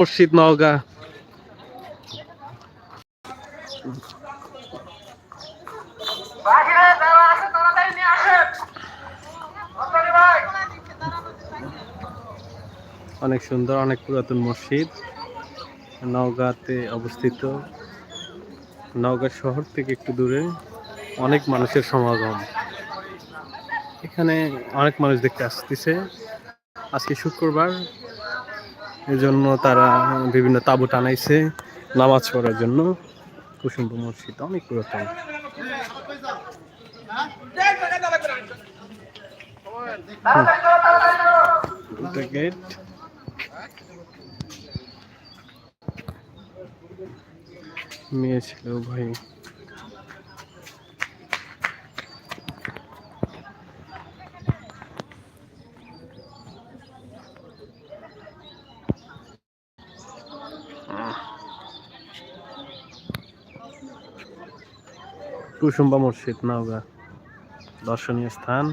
মসজিদ নওগাঁ অনেক সুন্দর, অনেক পুরাতন মসজিদ। নওগাঁতে অবস্থিত। নওগাঁ শহর থেকে একটু দূরে অনেক মানুষের সমাগম। এখানে অনেক মানুষ দেখতে আসতেছে। আজকে শুক্রবার এজন্য তারা বিভিন্ন তাঁবু টানাইছে, নামাজ পড়ার জন্য। কুসুম্ব মসজিদ অনেক পুরাতন। মেয়ে ছিল, ভাই। কুসুম্বা মসজিদ নওগাঁ দর্শনীয় স্থান।